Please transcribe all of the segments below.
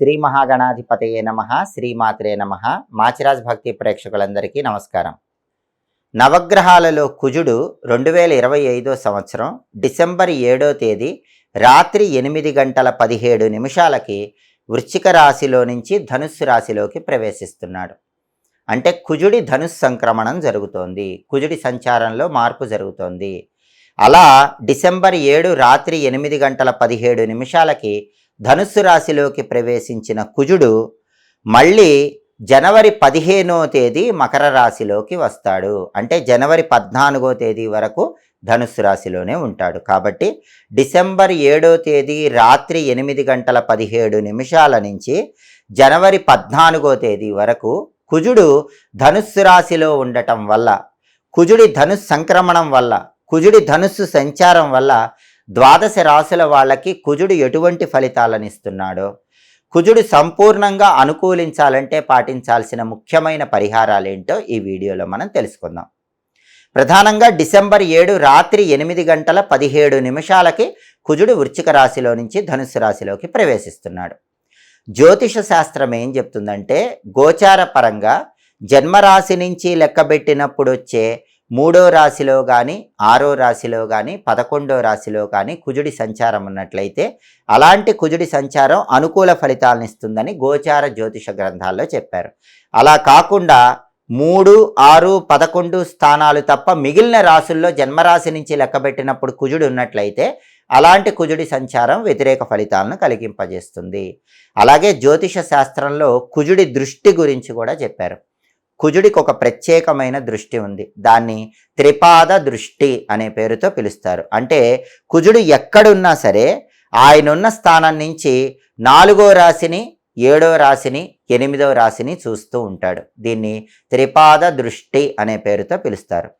శ్రీ మహాగణాధిపతయే నమ శ్రీమాత్రే నమ. మాచిరాజ్ భక్తి ప్రేక్షకులందరికీ నమస్కారం. నవగ్రహాలలో కుజుడు రెండు వేల ఇరవై ఐదో సంవత్సరం డిసెంబర్ ఏడో తేదీ రాత్రి ఎనిమిది గంటల పదిహేడు నిమిషాలకి వృశ్చిక రాశిలో నుంచి ధనుస్సు రాశిలోకి ప్రవేశిస్తున్నాడు. అంటే కుజుడి ధనుస్సు సంక్రమణం జరుగుతోంది. కుజుడి సంచారంలో మార్పు జరుగుతోంది. అలా డిసెంబర్ ఏడు రాత్రి ఎనిమిది గంటల పదిహేడు నిమిషాలకి ధనుస్సు రాశిలోకి ప్రవేశించిన కుజుడు మళ్ళీ జనవరి పదిహేనో తేదీ మకర రాశిలోకి వస్తాడు. అంటే జనవరి పద్నాలుగో తేదీ వరకు ధనుస్సు రాశిలోనే ఉంటాడు. కాబట్టి డిసెంబర్ ఏడో తేదీ రాత్రి ఎనిమిది గంటల పదిహేడు నిమిషాల నుంచి జనవరి పద్నాలుగో తేదీ వరకు కుజుడు ధనుస్సు రాశిలో ఉండటం వల్ల కుజుడి ధనుస్సు సంక్రమణం వల్ల కుజుడి ధనుస్సు సంచారం వల్ల ద్వాదశ రాశుల వాళ్ళకి కుజుడు ఎటువంటి ఫలితాలను ఇస్తున్నాడో కుజుడు సంపూర్ణంగా అనుకూలించాలంటే పాటించాల్సిన ముఖ్యమైన పరిహారాలు ఏంటో ఈ వీడియోలో మనం తెలుసుకుందాం. ప్రధానంగా డిసెంబర్ ఏడు రాత్రి ఎనిమిది గంటల పదిహేడు నిమిషాలకి కుజుడు వృశ్చిక రాశిలో నుంచి ధనుస్సు రాశిలోకి ప్రవేశిస్తున్నాడు. జ్యోతిష శాస్త్రం ఏం చెప్తుందంటే గోచార పరంగా జన్మరాశి నుంచి లెక్కబెట్టినప్పుడు వచ్చే మూడో రాశిలో కానీ ఆరో రాశిలో కానీ పదకొండో రాశిలో కానీ కుజుడి సంచారం ఉన్నట్లయితే అలాంటి కుజుడి సంచారం అనుకూల ఫలితాలను ఇస్తుందని గోచార జ్యోతిష గ్రంథాల్లో చెప్పారు. అలా కాకుండా మూడు ఆరు పదకొండు స్థానాలు తప్ప మిగిలిన రాసుల్లో జన్మరాశి నుంచి లెక్కబెట్టినప్పుడు కుజుడు ఉన్నట్లయితే అలాంటి కుజుడి సంచారం వ్యతిరేక ఫలితాలను కలిగింపజేస్తుంది. అలాగే జ్యోతిష శాస్త్రంలో కుజుడి దృష్టి గురించి కూడా చెప్పారు. కుజుడికి ఒక ప్రత్యేకమైన దృష్టి ఉంది. దాన్ని త్రిపాద దృష్టి అనే పేరుతో పిలుస్తారు. అంటే కుజుడు ఎక్కడున్నా సరే ఆయనున్న స్థానం నుంచి నాలుగో రాశిని ఏడో రాశిని ఎనిమిదో రాశిని చూస్తూ ఉంటాడు. దీన్ని త్రిపాద దృష్టి అనే పేరుతో పిలుస్తారు.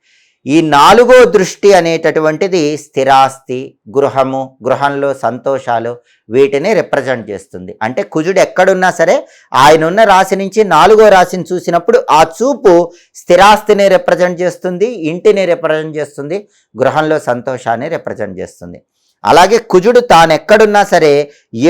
ఈ నాలుగో దృష్టి అనేటటువంటిది స్థిరాస్తి గృహము గృహంలో సంతోషాలు వీటిని రిప్రజెంట్ చేస్తుంది. అంటే కుజుడు ఎక్కడున్నా సరే ఆయన ఉన్న రాశి నుంచి నాలుగో రాశిని చూసినప్పుడు ఆ చూపు స్థిరాస్తిని రిప్రజెంట్ చేస్తుంది ఇంటిని రిప్రజెంట్ చేస్తుంది గృహంలో సంతోషాన్ని రిప్రజెంట్ చేస్తుంది. అలాగే కుజుడు తాను ఎక్కడున్నా సరే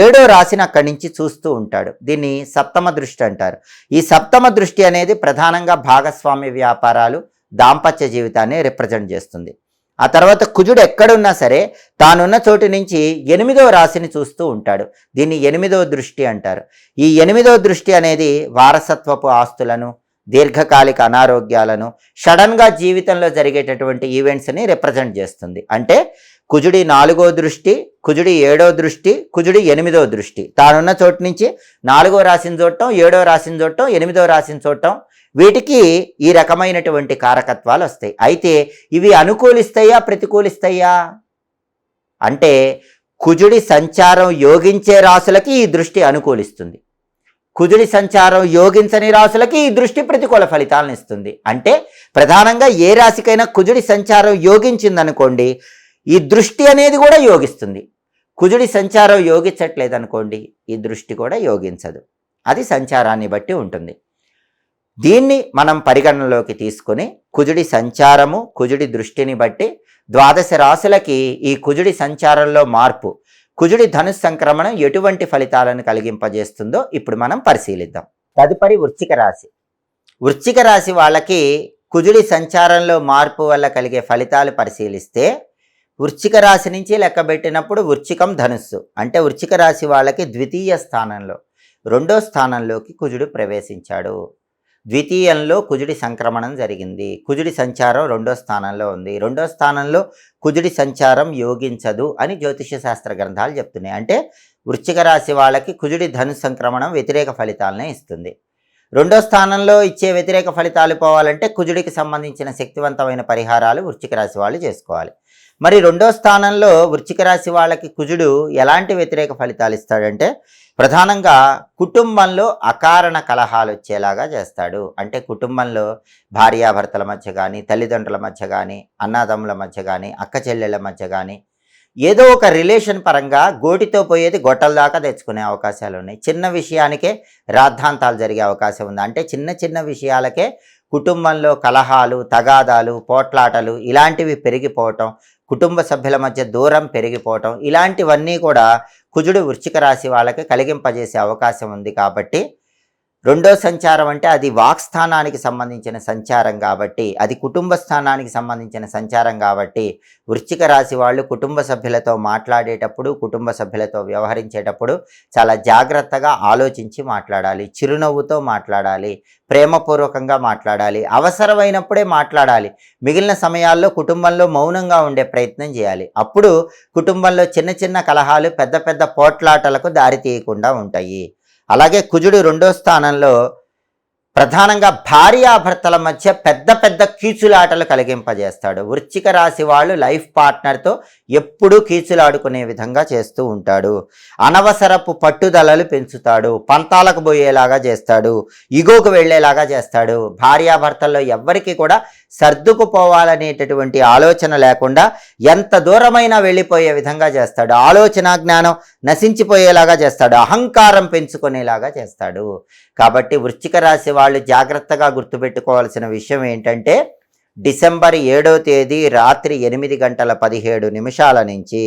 ఏడో రాశిని అక్కడి నుంచి చూస్తూ ఉంటాడు. దీన్ని సప్తమ దృష్టి అంటారు. ఈ సప్తమ దృష్టి అనేది ప్రధానంగా భాగస్వామ్య వ్యాపారాలు దాంపత్య జీవితాన్ని రిప్రజెంట్ చేస్తుంది. ఆ తర్వాత కుజుడు ఎక్కడున్నా సరే తానున్న చోటు నుంచి ఎనిమిదో రాశిని చూస్తూ ఉంటాడు. దీన్ని ఎనిమిదో దృష్టి అంటారు. ఈ ఎనిమిదో దృష్టి అనేది వారసత్వపు ఆస్తులను దీర్ఘకాలిక అనారోగ్యాలను సడన్గా జీవితంలో జరిగేటటువంటి ఈవెంట్స్ని రిప్రజెంట్ చేస్తుంది. అంటే కుజుడి నాలుగో దృష్టి కుజుడి ఏడో దృష్టి కుజుడి ఎనిమిదో దృష్టి. తానున్న చోటు నుంచి నాలుగో రాశిని చూడటం ఏడో రాశిని చూడటం ఎనిమిదో రాశిని చూడటం వీటికి ఈ రకమైనటువంటి కారకత్వాలు వస్తాయి. అయితే ఇవి అనుకూలిస్తాయా ప్రతికూలిస్తాయా? అంటే కుజుడి సంచారం యోగించే రాసులకి ఈ దృష్టి అనుకూలిస్తుంది. కుజుడి సంచారం యోగించని రాసులకి ఈ దృష్టి ప్రతికూల ఫలితాలను ఇస్తుంది. అంటే ప్రధానంగా ఏ రాశికైనా కుజుడి సంచారం యోగించిందనుకోండి ఈ దృష్టి అనేది కూడా యోగిస్తుంది. కుజుడి సంచారం యోగించట్లేదు అనుకోండి ఈ దృష్టి కూడా యోగించదు. అది సంచారాన్ని బట్టి ఉంటుంది. దీన్ని మనం పరిగణనలోకి తీసుకుని కుజుడి సంచారము కుజుడి దృష్టిని బట్టి ద్వాదశ రాశులకి ఈ కుజుడి సంచారంలో మార్పు కుజుడి ధనుస్ సంక్రమణం ఎటువంటి ఫలితాలను కలిగింపజేస్తుందో ఇప్పుడు మనం పరిశీలిద్దాం. తదుపరి వృశ్చిక రాశి. వృశ్చిక రాశి వాళ్ళకి కుజుడి సంచారంలో మార్పు వల్ల కలిగే ఫలితాలు పరిశీలిస్తే వృశ్చిక రాశి నుంచి లెక్కబెట్టినప్పుడు వృశ్చికం ధనుస్సు అంటే వృశ్చిక రాశి వాళ్ళకి ద్వితీయ స్థానంలో రెండో స్థానంలోకి కుజుడు ప్రవేశించాడు. ద్వితీయంలో కుజుడి సంక్రమణం జరిగింది. కుజుడి సంచారం రెండో స్థానంలో ఉంది. రెండో స్థానంలో కుజుడి సంచారం యోగించదు అని జ్యోతిష శాస్త్ర గ్రంథాలు చెప్తున్నాయి. అంటే వృశ్చిక రాశి వాళ్ళకి కుజుడి ధను సంక్రమణం వ్యతిరేక ఫలితాలనే ఇస్తుంది. రెండో స్థానంలో ఇచ్చే వ్యతిరేక ఫలితాలు పోవాలంటే కుజుడికి సంబంధించిన శక్తివంతమైన పరిహారాలు వృశ్చిక రాశి వాళ్ళు చేసుకోవాలి. మరి రెండో స్థానంలో వృశ్చిక రాశి వాళ్ళకి కుజుడు ఎలాంటి వ్యతిరేక ఫలితాలు ఇస్తాడంటే ప్రధానంగా కుటుంబంలో అకారణ కలహాలు వచ్చేలాగా చేస్తాడు. అంటే కుటుంబంలో భార్యాభర్తల మధ్య కానీ తల్లిదండ్రుల మధ్య కానీ అన్నదమ్ముల మధ్య కానీ అక్క చెల్లెళ్ళ మధ్య కానీ ఏదో ఒక రిలేషన్ పరంగా గోటితో పోయేది గొట్టల దాకా తెచ్చుకునే అవకాశాలు ఉన్నాయి. చిన్న విషయానికే రాద్ధాంతాలు జరిగే అవకాశం ఉంది. అంటే చిన్న చిన్న విషయాలకే కుటుంబంలో కలహాలు తగాదాలు పోట్లాటలు ఇలాంటివి పెరిగిపోవటం కుటుంబ సభ్యుల మధ్య దూరం పెరిగిపోవటం ఇలాంటివన్నీ కూడా కుజుడు వృశ్చిక రాశి వాళ్ళకి కలిగింపజేసే అవకాశం ఉంది కాబట్టి రెండో సంచారం అంటే అది వాక్స్థానానికి సంబంధించిన సంచారం కాబట్టి అది కుటుంబ స్థానానికి సంబంధించిన సంచారం కాబట్టి వృశ్చిక రాశి వాళ్ళు కుటుంబ సభ్యులతో మాట్లాడేటప్పుడు కుటుంబ సభ్యులతో వ్యవహరించేటప్పుడు చాలా జాగ్రత్తగా ఆలోచించి మాట్లాడాలి చిరునవ్వుతో మాట్లాడాలి ప్రేమపూర్వకంగా మాట్లాడాలి అవసరమైనప్పుడే మాట్లాడాలి మిగిలిన సమయాల్లో కుటుంబంలో మౌనంగా ఉండే ప్రయత్నం చేయాలి. అప్పుడు కుటుంబంలో చిన్న చిన్న కలహాలు పెద్ద పెద్ద పోట్లాటలకు దారి తీయకుండా ఉంటాయి. అలాగే కుజుడు రెండో స్థానంలో ప్రధానంగా భార్యాభర్తల మధ్య పెద్ద పెద్ద కీచులాటలు కలిగింపజేస్తాడు. వృశ్చిక రాశి వాళ్ళు లైఫ్ పార్ట్నర్తో ఎప్పుడూ కీచులాడుకునే విధంగా చేస్తూ ఉంటాడు. అనవసరపు పట్టుదలలు పెంచుతాడు. పంతాలకు పోయేలాగా చేస్తాడు. ఇగోకు వెళ్ళేలాగా చేస్తాడు. భార్యాభర్తల్లో ఎవ్వరికీ కూడా సర్దుకుపోవాలనేటటువంటి ఆలోచన లేకుండా ఎంత దూరమైనా వెళ్ళిపోయే విధంగా చేస్తాడు. ఆలోచన జ్ఞానం నశించిపోయేలాగా చేస్తాడు. అహంకారం పెంచుకునేలాగా చేస్తాడు. కాబట్టి వృశ్చిక రాశి వాళ్ళు జాగ్రత్తగా గుర్తుపెట్టుకోవాల్సిన విషయం ఏంటంటే డిసెంబర్ ఏడో తేదీ రాత్రి ఎనిమిది గంటల పదిహేడు నిమిషాల నుంచి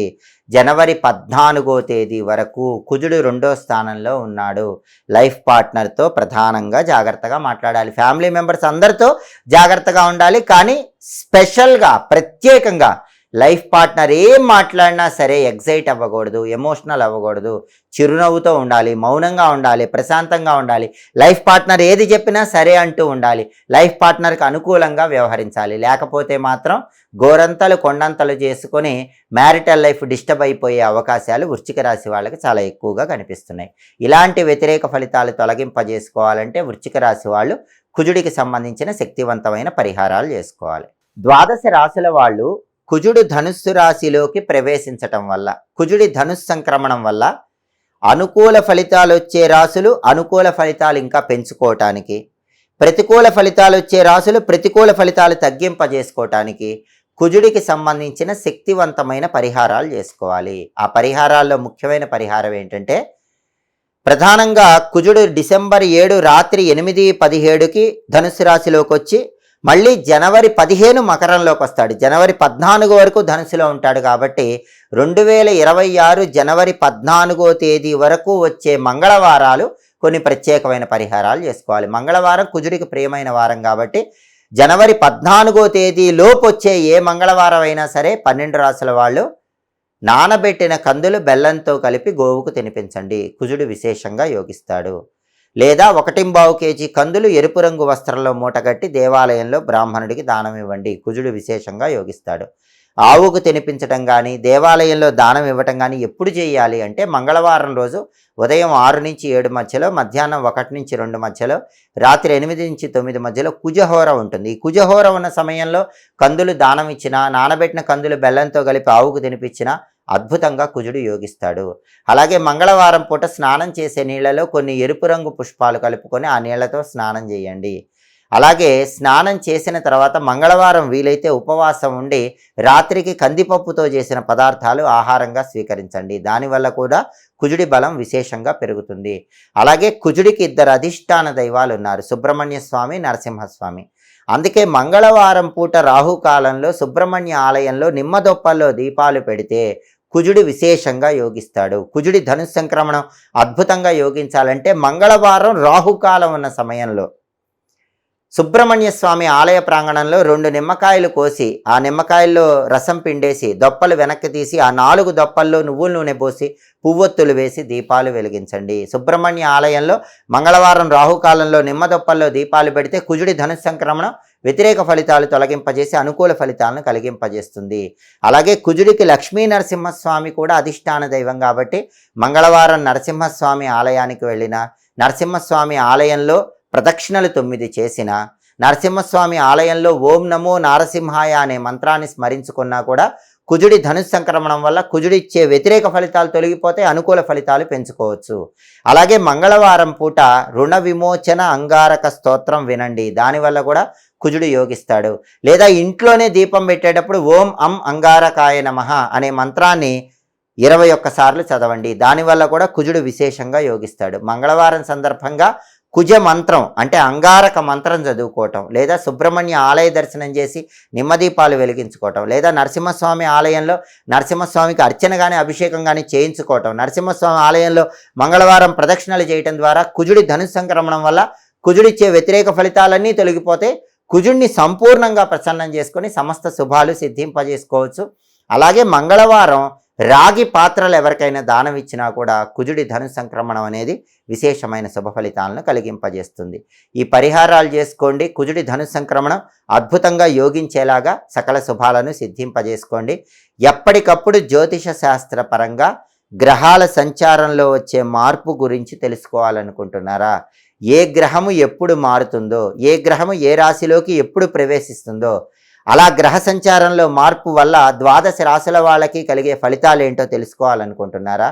జనవరి పద్నాలుగో తేదీ వరకు కుజుడు రెండో స్థానంలో ఉన్నాడు. లైఫ్ పార్ట్నర్తో ప్రధానంగా జాగ్రత్తగా మాట్లాడాలి. ఫ్యామిలీ మెంబర్స్ అందరితో జాగ్రత్తగా ఉండాలి. కానీ స్పెషల్గా ప్రత్యేకంగా లైఫ్ పార్ట్నర్ ఏం మాట్లాడినా సరే ఎగ్జైట్ అవ్వకూడదు ఎమోషనల్ అవ్వకూడదు. చిరునవ్వుతో ఉండాలి మౌనంగా ఉండాలి ప్రశాంతంగా ఉండాలి. లైఫ్ పార్ట్నర్ ఏది చెప్పినా సరే అంటూ ఉండాలి. లైఫ్ పార్ట్నర్కి అనుకూలంగా వ్యవహరించాలి. లేకపోతే మాత్రం గోరంతలు కొండంతలు చేసుకొని మ్యారిటల్ లైఫ్ డిస్టర్బ్ అయిపోయే అవకాశాలు వృశ్చిక రాశి వాళ్ళకి చాలా ఎక్కువగా కనిపిస్తున్నాయి. ఇలాంటి వ్యతిరేక ఫలితాలు తొలగింపజేసుకోవాలంటే వృశ్చిక రాశి వాళ్ళు కుజుడికి సంబంధించిన శక్తివంతమైన పరిహారాలు చేసుకోవాలి. ద్వాదశ రాశుల వాళ్ళు కుజుడు ధనుస్సు రాశిలోకి ప్రవేశించటం వల్ల కుజుడి ధనుస్సు సంక్రమణం వల్ల అనుకూల ఫలితాలు వచ్చే రాశులు అనుకూల ఫలితాలు ఇంకా పెంచుకోవటానికి ప్రతికూల ఫలితాలు వచ్చే రాశులు ప్రతికూల ఫలితాలు తగ్గింపజేసుకోవటానికి కుజుడికి సంబంధించిన శక్తివంతమైన పరిహారాలు చేసుకోవాలి. ఆ పరిహారాల్లో ముఖ్యమైన పరిహారం ఏంటంటే ప్రధానంగా కుజుడు డిసెంబర్ ఏడు రాత్రి ఎనిమిది పదిహేడుకి ధనుసు రాశిలోకి వచ్చి మళ్ళీ జనవరి పదిహేను మకరంలోకి వస్తాడు. జనవరి పద్నాలుగు వరకు ధనుసులో ఉంటాడు కాబట్టి రెండు వేల ఇరవై ఆరు జనవరి పద్నాలుగో తేదీ వరకు వచ్చే మంగళవారాలు కొన్ని ప్రత్యేకమైన పరిహారాలు చేసుకోవాలి. మంగళవారం కుజుడికి ప్రియమైన వారం కాబట్టి జనవరి పద్నాలుగో తేదీ లోపు వచ్చే ఏ మంగళవారం అయినా సరే పన్నెండు రాసుల వాళ్ళు నానబెట్టిన కందులు బెల్లంతో కలిపి గోవుకు తినిపించండి. కుజుడు విశేషంగా యోగిస్తాడు. లేదా ఒకటింబావు కేజీ కందులు ఎరుపు రంగు వస్త్రంలో మూటగట్టి దేవాలయంలో బ్రాహ్మణుడికి దానం ఇవ్వండి కుజుడు విశేషంగా యోగిస్తాడు. ఆవుకు తినిపించడం కానీ దేవాలయంలో దానం ఇవ్వటం కానీ ఎప్పుడు చేయాలి అంటే మంగళవారం రోజు ఉదయం ఆరు నుంచి ఏడు మధ్యలో మధ్యాహ్నం ఒకటి నుంచి రెండు మధ్యలో రాత్రి ఎనిమిది నుంచి తొమ్మిది మధ్యలో కుజహోర ఉంటుంది. ఈ కుజహోర ఉన్న సమయంలో కందులు దానం ఇచ్చినా నానబెట్టిన కందులు బెల్లంతో కలిపి ఆవుకు తినిపించినా అద్భుతంగా కుజుడు యోగిస్తాడు. అలాగే మంగళవారం పూట స్నానం చేసే నీళ్ళలో కొన్ని ఎరుపు రంగు పుష్పాలు కలుపుకొని ఆ నీళ్ళతో స్నానం చేయండి. అలాగే స్నానం చేసిన తర్వాత మంగళవారం వీలైతే ఉపవాసం ఉండి రాత్రికి కందిపప్పుతో చేసిన పదార్థాలు ఆహారంగా స్వీకరించండి. దానివల్ల కూడా కుజుడి బలం విశేషంగా పెరుగుతుంది. అలాగే కుజుడికి ఇద్దరు అధిష్టాన దైవాలు ఉన్నారు. సుబ్రహ్మణ్య స్వామి నరసింహస్వామి. అందుకే మంగళవారం పూట రాహుకాలంలో సుబ్రహ్మణ్య ఆలయంలో నిమ్మదొప్పల్లో దీపాలు పెడితే కుజుడు విశేషంగా యోగిస్తాడు. కుజుడి ధను సంక్రమణం అద్భుతంగా యోగించాలంటే మంగళవారం రాహుకాలం ఉన్న సమయంలో సుబ్రహ్మణ్య స్వామి ఆలయ ప్రాంగణంలో రెండు నిమ్మకాయలు కోసి ఆ నిమ్మకాయల్లో రసం పిండేసి దొప్పలు వెనక్కి తీసి ఆ నాలుగు దొప్పల్లో నువ్వుల నూనె పోసి పువ్వొత్తులు వేసి దీపాలు వెలిగించండి. సుబ్రహ్మణ్య ఆలయంలో మంగళవారం రాహుకాలంలో నిమ్మ దొప్పల్లో దీపాలు పెడితే కుజుడి ధను సంక్రమణం వ్యతిరేక ఫలితాలు తొలగింపజేసి అనుకూల ఫలితాలను కలిగింపజేస్తుంది. అలాగే కుజుడికి లక్ష్మీ నరసింహస్వామి కూడా అధిష్టాన దైవం కాబట్టి మంగళవారం నరసింహస్వామి ఆలయానికి వెళ్ళిన నరసింహస్వామి ఆలయంలో ప్రదక్షిణలు తొమ్మిది చేసిన నరసింహస్వామి ఆలయంలో ఓం నమో నారసింహాయ అనే మంత్రాన్ని స్మరించుకున్నా కూడా కుజుడి ధనుసు సంక్రమణం వల్ల కుజుడిచ్చే వ్యతిరేక ఫలితాలు తొలగిపోతే అనుకూల ఫలితాలు పెంచుకోవచ్చు. అలాగే మంగళవారం పూట రుణ విమోచన అంగారక స్తోత్రం వినండి. దానివల్ల కూడా కుజుడు యోగిస్తాడు. లేదా ఇంట్లోనే దీపం పెట్టేటప్పుడు ఓం అం అంగారకాయ నమః అనే మంత్రాన్ని ఇరవై ఒక్కసార్లు చదవండి. దానివల్ల కూడా కుజుడు విశేషంగా యోగిస్తాడు. మంగళవారం సందర్భంగా కుజ మంత్రం అంటే అంగారక మంత్రం చదువుకోవటం లేదా సుబ్రహ్మణ్య ఆలయ దర్శనం చేసి నిమ్మదీపాలు వెలిగించుకోవటం లేదా నరసింహస్వామి ఆలయంలో నరసింహస్వామికి అర్చన కానీ అభిషేకం కానీ చేయించుకోవటం. నరసింహస్వామి ఆలయంలో మంగళవారం ప్రదక్షిణలు చేయటం ద్వారా కుజుడి ధను సంక్రమణం వల్ల కుజుడిచ్చే వ్యతిరేక ఫలితాలన్నీ తొలగిపోతే కుజుడిని సంపూర్ణంగా ప్రసన్నం చేసుకొని సమస్త శుభాలు సిద్ధింపజేసుకోవచ్చు. అలాగే మంగళవారం రాగి పాత్రలు ఎవరికైనా దానం ఇచ్చినా కూడా కుజుడి ధను సంక్రమణం అనేది విశేషమైన శుభ ఫలితాలను కలిగింపజేస్తుంది. ఈ పరిహారాలు చేసుకోండి కుజుడి ధను సంక్రమణం అద్భుతంగా యోగించేలాగా సకల శుభాలను సిద్ధింపజేసుకోండి. ఎప్పటికప్పుడు జ్యోతిష శాస్త్ర పరంగా గ్రహాల సంచారంలో వచ్చే మార్పు గురించి తెలుసుకోవాలనుకుంటున్నారా? ఏ గ్రహము ఎప్పుడు మారుతుందో ఏ గ్రహము ఏ రాశిలోకి ఎప్పుడు ప్రవేశిస్తుందో అలా గ్రహ సంచారంలో మార్పు వల్ల ద్వాదశ రాశుల వాళ్ళకి కలిగే ఫలితాలు ఏంటో తెలుసుకోవాలనుకుంటున్నారా?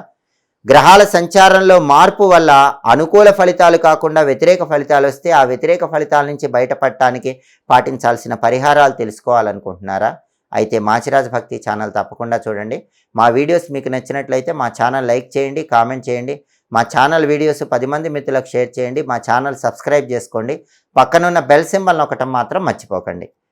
గ్రహాల సంచారంలో మార్పు వల్ల అనుకూల ఫలితాలు కాకుండా వ్యతిరేక ఫలితాలు వస్తే ఆ వ్యతిరేక ఫలితాల నుంచి బయటపడటానికి పాటించాల్సిన పరిహారాలు తెలుసుకోవాలనుకుంటున్నారా? అయితే మాచిరాజ్ భక్తి ఛానల్ తప్పకుండా చూడండి. మా వీడియోస్ మీకు నచ్చినట్లయితే మా ఛానల్ లైక్ చేయండి కామెంట్ చేయండి. మా ఛానల్ వీడియోస్ పది మంది మిత్రులకు షేర్ చేయండి. మా ఛానల్ సబ్స్క్రైబ్ చేసుకోండి. పక్కనున్న బెల్ సింబల్ ఒకటం మాత్రం మర్చిపోకండి.